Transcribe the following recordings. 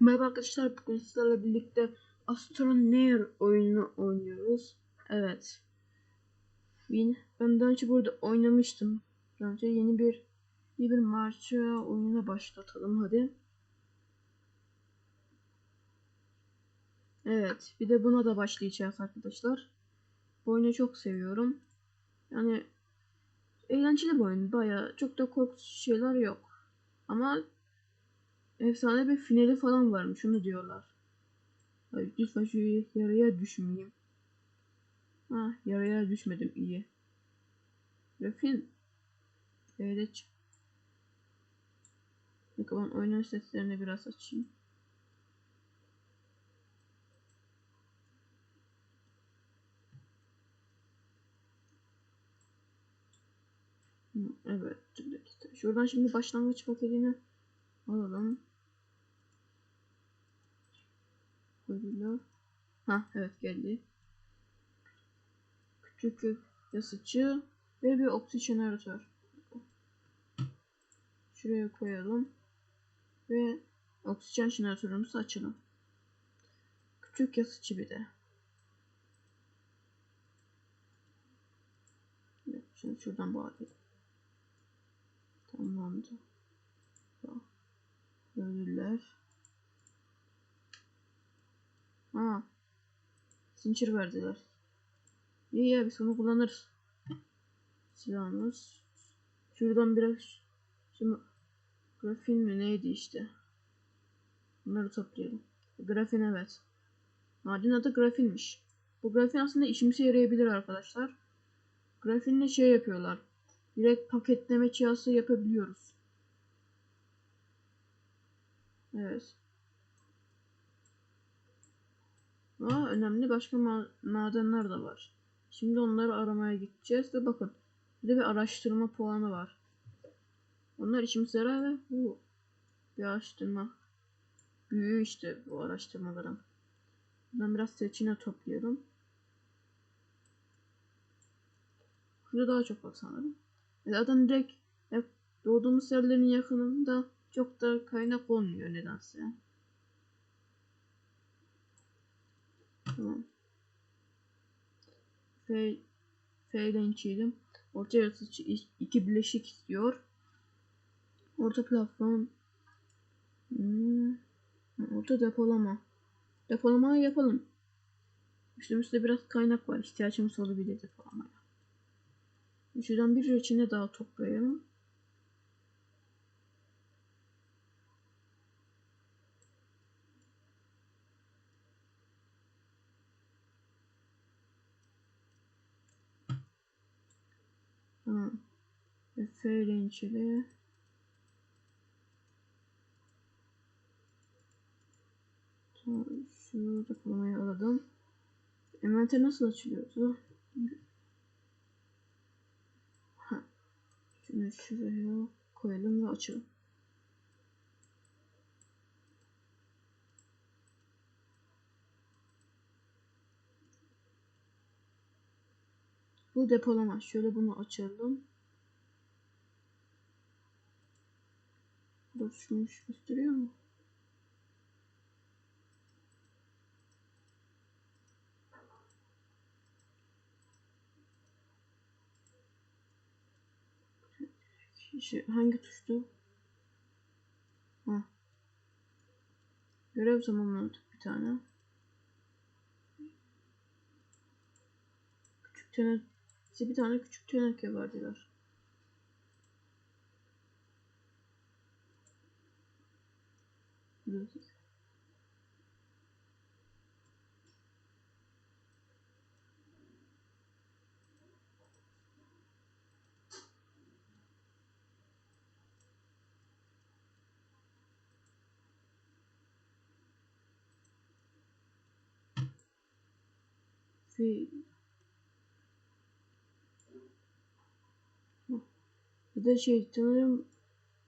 Merhaba arkadaşlar bugün sizlerle birlikte Astroneer oyununu oynuyoruz. Evet. Win. Ben daha önce burada oynamıştım. Daha önce yeni bir yeni bir marşa oyununa başlatalım hadi. Evet. Bir de buna da başlayacağız arkadaşlar. Bu oyunu çok seviyorum. Yani eğlenceli bir oyun. Baya çok da korkutucu şeyler yok. Ama efsane bir finali falan varmış onu diyorlar. Ay, lütfen şu yaraya düşmeyeyim. Ha yaraya düşmedim iyi. Refin. Evet. Dakika ben oyunun seslerini biraz açayım. Evet. Şuradan şimdi başlangıç paketini alalım. Böyle. Ha evet geldi. Küçük yasıcı ve bir oksijeneratör. Şuraya koyalım. Ve oksijen jeneratörümüzü açalım. Küçük yasıcı bir de. Evet, Şimdi şuradan bağlayalım. Tamamdır. Ödüller. Ha. Zincir verdiler. İyi ya biz onu kullanırız. Silahımız. Şuradan biraz şimdi grafin mi neydi işte. Bunları toplayalım. Grafin evet. Maden adı grafinmiş. Bu grafin aslında işimize yarayabilir arkadaşlar. Grafinle şey yapıyorlar. Direkt paketleme cihazı yapabiliyoruz. Evet. Aa, önemli başka ma madenler de var. Şimdi onları aramaya gideceğiz ve bakın. Bir de bir araştırma puanı var. Onlar işimize yarar ve bu bir araştırma. Büyüyor işte bu araştırmaların. Ben biraz seçine topluyorum. Şurada daha çok var sanırım. Zaten direkt doğduğumuz yerlerin yakınında çok da kaynak olmuyor nedense. Tamam. F, F ile inceleyelim. Orta yaratıcı iki bileşik istiyor. Orta platform. Hmm. Orta depolama. Depolamayı yapalım. Üstümüzde biraz kaynak var. İhtiyacımız olabilir depolamaya. Şuradan bir reçine daha toplayalım. Tamam. Tamam. Şu depolamayı alalım. Envanter nasıl açılıyordu? Ha. Şunu şuraya koyalım ve açalım. Bu depolama. Şöyle bunu açalım. Şunu gösteriyor mu? Şey, hangi tuştu? Ha. Görev tamamladık bir tane. Küçük tane bize bir tane küçük teneke verdiler. Evet. Ve Bir de şey sanırım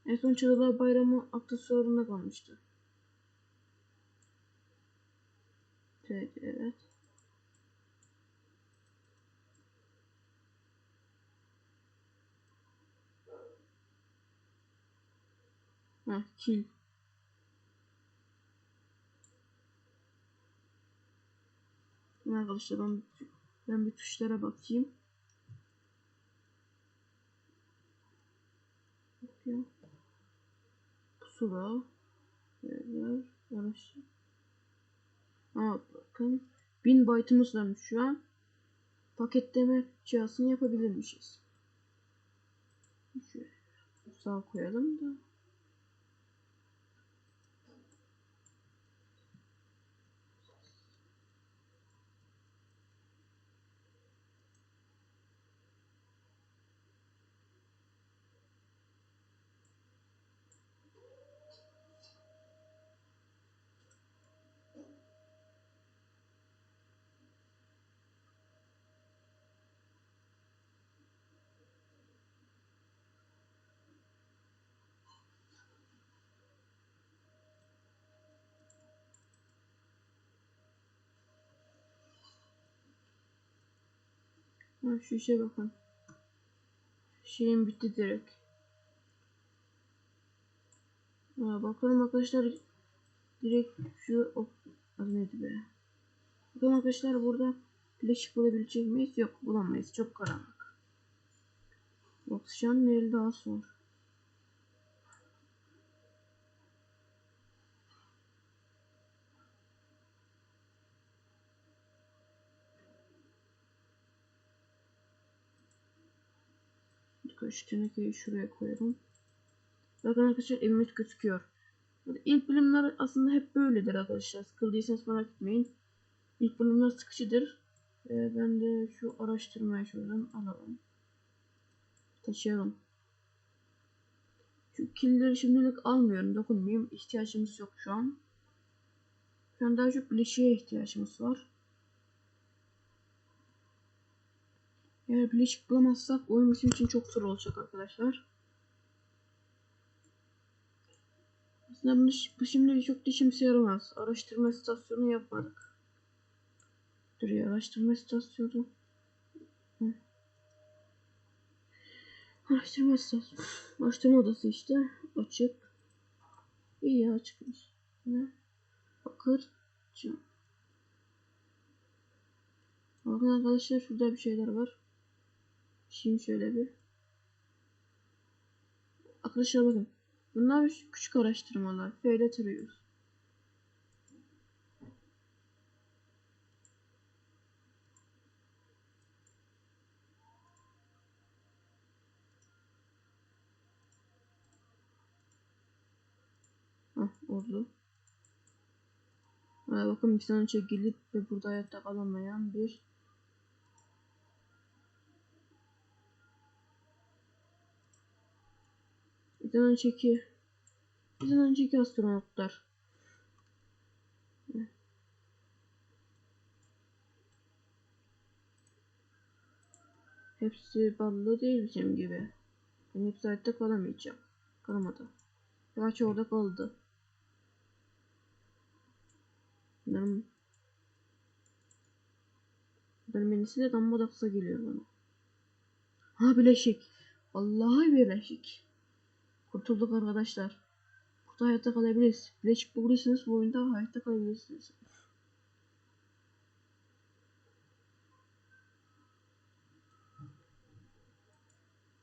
en son Çağlar Bayramı aksesuarında kalmıştı. Evet. evet. Ha, Çin. Arkadaşlar ben, ben bir tuşlara bakayım. Bakıyorum. Pusula. Yerler. Araştırma. Aa bakın. 1000 byte'ımız varmış şu an. Paketleme cihazını yapabilirmişiz. Şöyle sağ koyalım da. Ha, şu işe bakın. Şeyim bitti direkt. Ha, bakalım arkadaşlar direkt şu hop, az neydi be. Bakalım arkadaşlar burada flash bulabilecek miyiz? Yok bulamayız. Çok karanlık. Oksijen nerede az var. 3 tenekeyi şuraya koyalım. Bakın arkadaşlar evimiz gözüküyor. İlk bölümler aslında hep böyledir arkadaşlar. Sıkıldıysanız merak etmeyin. İlk bölümler sıkıcıdır. Ee, ben de şu araştırmayı şuradan alalım. Taşıyalım. Şu killeri şimdilik almıyorum. Dokunmayayım. İhtiyacımız yok şu an. Şu an daha çok bileşiğe ihtiyacımız var. Eğer bileşik bulamazsak oyun bizim için çok zor olacak arkadaşlar. Aslında bunu, bu şimdi çok da işimize yaramaz. Araştırma istasyonu yapmadık. Dur ya araştırma istasyonu. Hı. Araştırma istasyonu. Araştırma odası işte. Açık. İyi ya açıkmış. Ne? Bakır. Bakın arkadaşlar şurada bir şeyler var. Şimdi şöyle bir. Arkadaşlar bakın. Bunlar küçük araştırmalar. F'de tarıyoruz. Hah oldu. Ha, bakın bir tane çekilip ve burada hayatta kalamayan bir Bizden önceki bizden önceki astronotlar. Hepsi ballı değil bizim gibi. Ben hepsi hayatta kalamayacağım. Kalamadı. Birkaç orada kaldı. Bunların Bunların menüsü de daksa geliyor bana. Ha bileşik. Vallahi bileşik. Kurtulduk arkadaşlar. Burada hayatta kalabiliriz. Bileşik bulursanız bu oyunda hayatta kalabilirsiniz.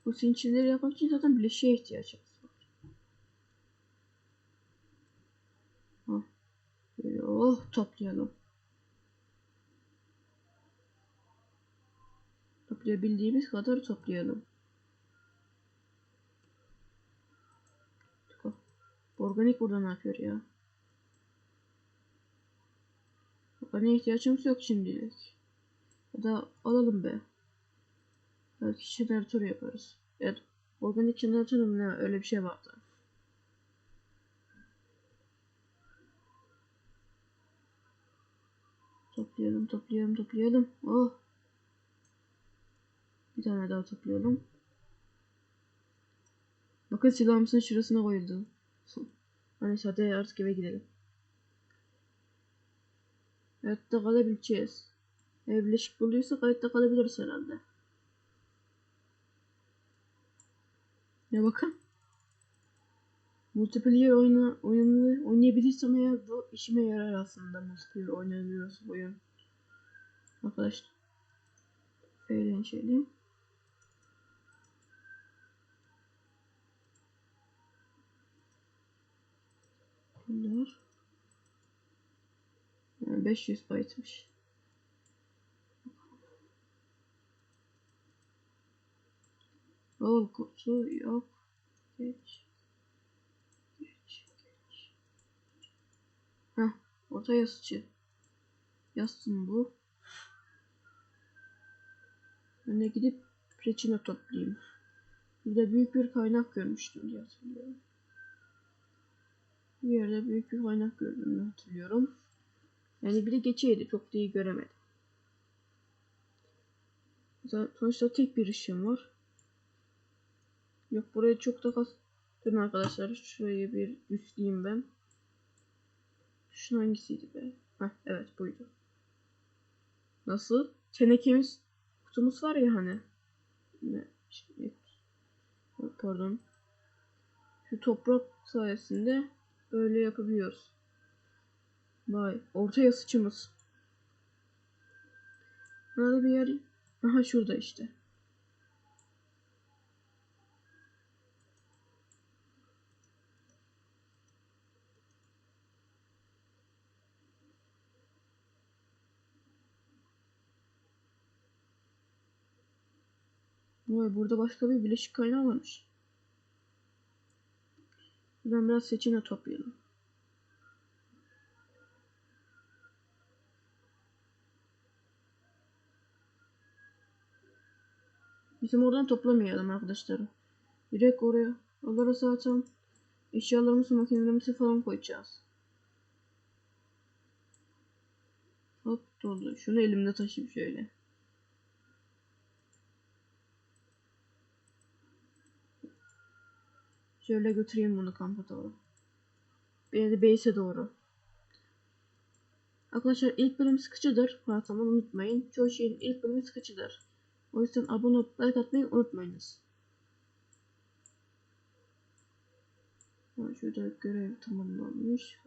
Bu sinçileri yapmak için zaten bileşiğe ihtiyacımız var. Ha. Böyle oh toplayalım. Toplayabildiğimiz kadar toplayalım. Organik burada ne yapıyor ya? Organik ihtiyacımız yok şimdilik. Ya da alalım be. Belki jeneratör yaparız. Evet. Organik jeneratör ne? Öyle bir şey vardı. Toplayalım, toplayalım, toplayalım. Oh. Bir tane daha toplayalım. Bakın silahımızın şurasına koyuldu. Hani hadi artık eve gidelim. Hayatta kalabileceğiz. Ev birleşik bulduysak hayatta kalabiliriz herhalde. Ya bakın. Multiplayer oyunu, oyunu oynayabilirsem eğer bu işime yarar aslında. Multiplayer oynayabiliyoruz oyun. Arkadaşlar. Eğlenceli. Bunlar. Ha, 500 byte'mış. Rol kutu yok. Geç. Geç. Geç. Heh. Orta yazıcı. Yazsın bu. De gidip reçine toplayayım. Burada büyük bir kaynak görmüştüm diye hatırlıyorum. Bir yerde büyük bir kaynak gördüğümü hatırlıyorum. Yani bir de geçeydi. Çok da iyi göremedim. Sonuçta tek bir ışığım var. Yok buraya çok da kas... Durun arkadaşlar. Şurayı bir üstleyeyim ben. Şunun hangisiydi be? Heh, evet buydu. Nasıl? Tenekemiz kutumuz var ya hani. Ne? Şimdi, pardon. Şu toprak sayesinde böyle yapabiliyoruz. Vay. Ortaya sıçımız. Nerede bir yer? Aha şurada işte. Vay burada başka bir bileşik kaynağı varmış. Buradan biraz seçine toplayalım. Bizim oradan toplamayalım arkadaşlar. Direkt oraya. Onlara zaten eşyalarımızı, makinelerimizi falan koyacağız. Hop doldu. Şunu elimde taşıyayım şöyle. Şöyle götüreyim bunu kampa doğru. Bir de base'e doğru. Arkadaşlar ilk bölüm sıkıcıdır. Tamam unutmayın. Çoğu şeyin ilk bölümü sıkıcıdır. O yüzden abone olup like atmayı unutmayınız. Şurada görev tamamlanmış.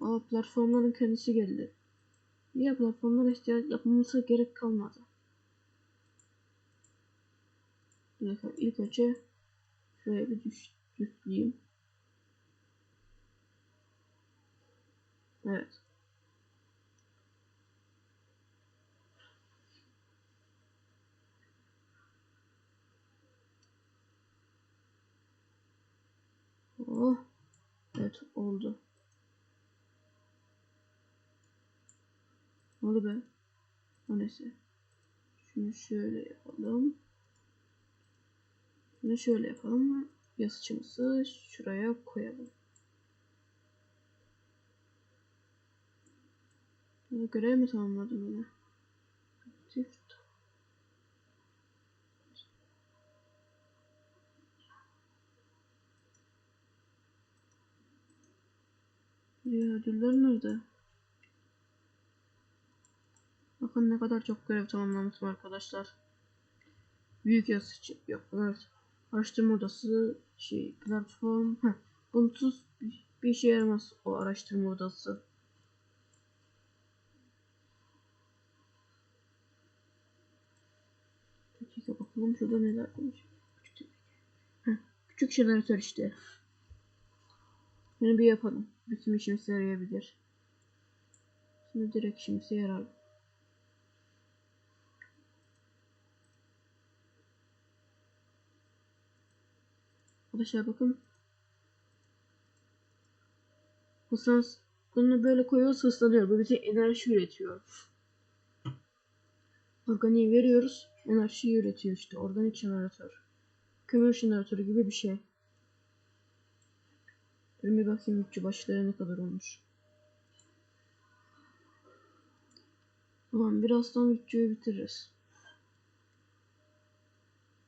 Aa, platformların kendisi geldi. Ya platformlara ihtiyaç yapılması gerek kalmadı. Bir dakika ilk önce şuraya bir düş, düşleyeyim. Evet. Oh. Evet oldu. Oldu be? O neyse. Şunu şöyle yapalım. Şunu şöyle yapalım. Yazıcımızı şuraya koyalım. Bunu görev mi tamamladım yine? Aktif. Ya ödüller nerede? Bakın ne kadar çok görev tamamlamışım arkadaşlar. Büyük yazıcı yok. Evet. Araştırma odası şey platform. Heh. Bunsuz bir, bir işe yaramaz o araştırma odası. Dakika bakalım şurada neler Heh. Küçük jeneratör işte. Bunu bir yapalım. Bütün işimize yarayabilir. Şimdi direkt işimize yarar. Arkadaşlar bakın. Hızlans bunu böyle koyuyoruz hızlanıyor. Bu bize enerji üretiyor. Organiği veriyoruz. Enerji üretiyor işte. Organik jeneratör. Kömür jeneratörü gibi bir şey. Dur bir bakayım bütçe başlığı ne kadar olmuş. Tamam birazdan videoyu bitiririz.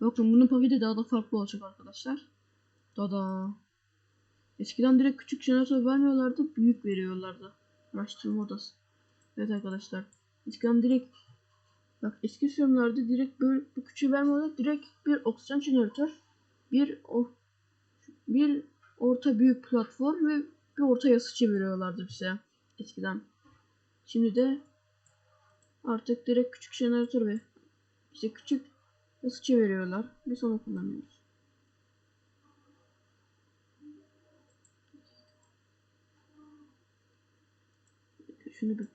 Bakın bunun paketi daha da farklı olacak arkadaşlar. Dada. Eskiden direkt küçük jeneratör vermiyorlardı, büyük veriyorlardı. Araştırma odası. Evet arkadaşlar. Eskiden direkt bak eski sürümlerde direkt böyle bu küçüğü vermiyorlar. Direkt bir oksijen jeneratör, bir o bir orta büyük platform ve bir orta yasıcı veriyorlardı bize eskiden. Şimdi de artık direkt küçük jeneratör ve işte küçük yasıcı veriyorlar. Biz onu kullanıyoruz. Şunu bir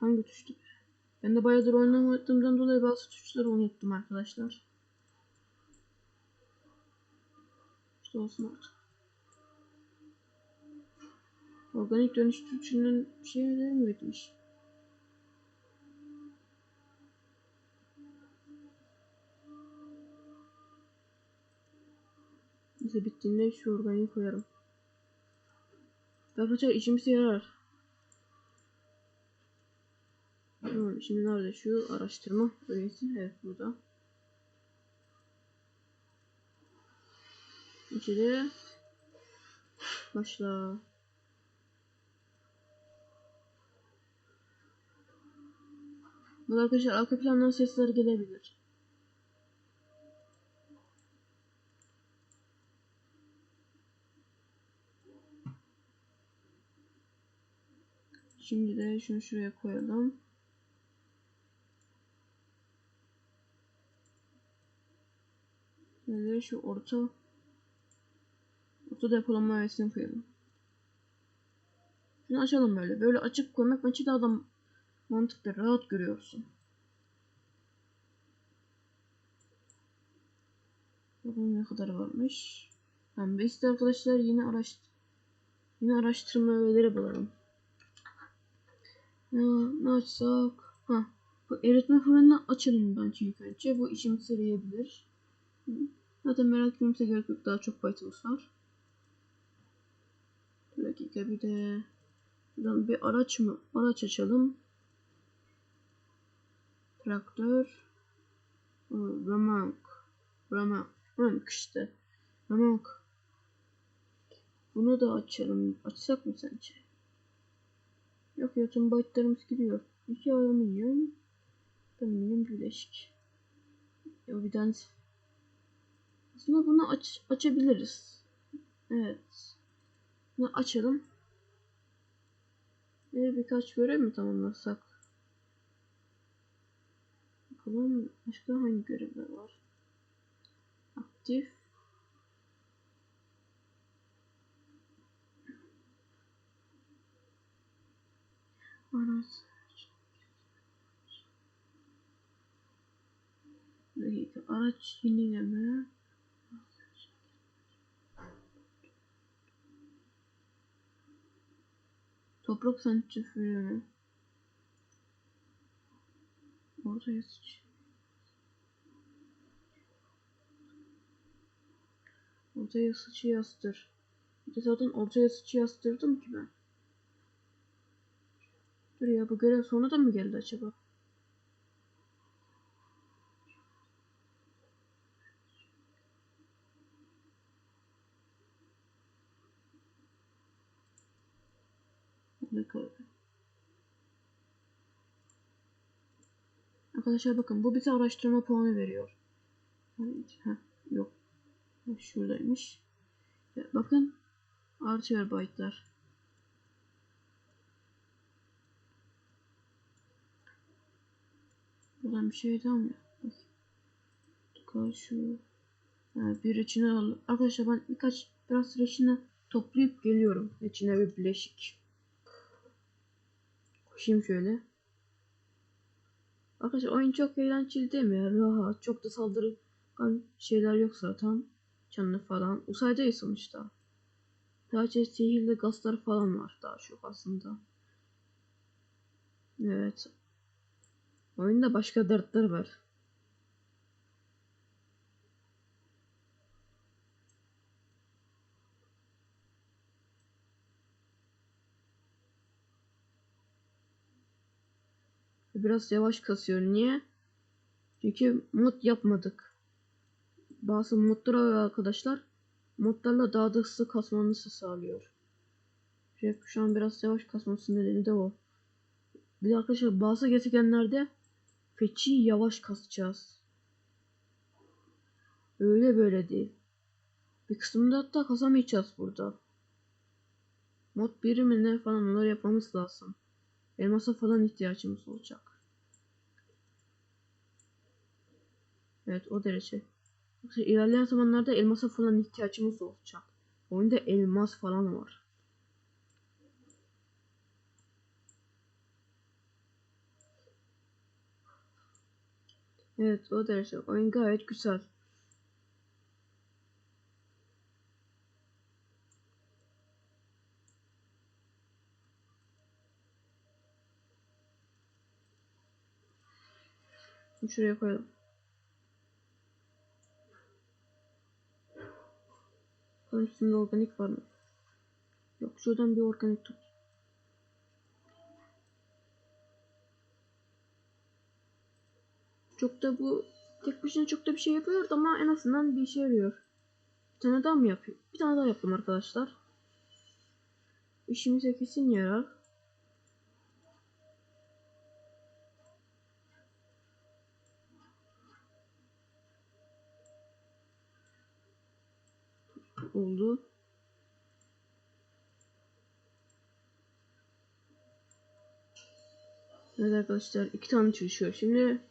Hangi tuştu? Ben de bayağıdır oynamadığımdan dolayı bazı tuşları unuttum arkadaşlar. İşte olsun artık. Organik dönüştürücünün şeyleri mi bitmiş? Neyse bittiğinde şu organiği koyarım. Arkadaşlar işimize yarar. Tamam, şimdi nerede şu araştırma bölgesi? Evet burada. İçeri başla. Bu arkadaşlar arka plandan sesler gelebilir. Şimdi de şunu şuraya koyalım. Böyle şu orta orta depolama ayasını koyalım. Şunu açalım böyle. Böyle açık koymak maçı daha da mantıklı. Rahat görüyorsun. Bakalım ne kadar varmış. Tamam biz de arkadaşlar yine araş yine araştırma öğeleri bulalım. Ne, açsak? Ha, bu eritme fırınını açalım bence ilk önce. Bu işimizi yarayabilir. Zaten merak etmemize gerek yok. Daha çok byte'ımız var. Bir dakika bir de buradan bir araç mı? Araç açalım. Traktör. Ramak. Ramak. Ramak işte. Ramak. Bunu da açalım. Açsak mı sence? Yok ya tüm byte'larımız gidiyor. İki alüminyum. Alüminyum bileşik. Ya bir tanesi aslında bunu aç açabiliriz. Evet. Bunu açalım. Ve birkaç görev mi tamamlasak? Bakalım başka hangi görevler var? Aktif. Bir dakika. Araç yenileme. Toprak santrifüjü. Ortaya sıç. Ortaya sıçı yastır. Bir de zaten ortaya sıçı yastırdım ki ben. Dur ya bu görev sonradan mı geldi acaba? Arkadaşlar bakın bu bize araştırma puanı veriyor. Heh, yok. Şuradaymış. Bakın artıyor byte'lar. Buradan bir şey daha mı? Şu. Ha, bir reçine al. Arkadaşlar ben birkaç biraz reçine toplayıp geliyorum. Reçine ve bileşik. Koşayım şöyle. Arkadaşlar oyun çok eğlenceli değil mi ya? Rahat. Çok da saldırgan şeyler yok zaten. Canlı falan. Uzaydayız sonuçta. Sadece sihirli gazlar falan var daha çok aslında. Evet. Oyunda başka dertler var. Biraz yavaş kasıyor. Niye? Çünkü mod yapmadık. Bazı modlar arkadaşlar modlarla daha da hızlı kasmanızı sağlıyor. Şu an biraz yavaş kasması nedeni de o. Bir de arkadaşlar bazı gezegenlerde feci yavaş kasacağız. Öyle böyle değil. Bir kısmında hatta kasamayacağız burada. Mod birimine falan onları yapmamız lazım. Elmasa falan ihtiyacımız olacak. Evet o derece. İlerleyen zamanlarda elmasa falan ihtiyacımız olacak. Oyunda elmas falan var. Evet o derece. Oyun gayet güzel. Şuraya koyalım. Bunun üstünde organik var mı? Yok şuradan bir organik tut. Çok da bu tek başına çok da bir şey yapıyor ama en azından bir işe yarıyor. Bir tane daha mı yapıyor? Bir tane daha yaptım arkadaşlar. İşimize kesin yarar. oldu. Evet arkadaşlar iki tane çalışıyor. Şimdi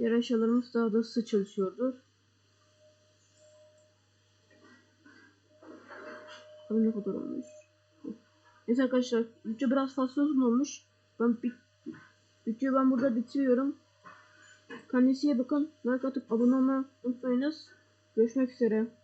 diğer daha da hızlı çalışıyordur. Bakalım ne kadar olmuş. Neyse arkadaşlar video biraz fazla uzun olmuş. Ben videoyu ben burada bitiriyorum. Kendinize bakın. Like atıp abone olmayı unutmayınız. Görüşmek üzere.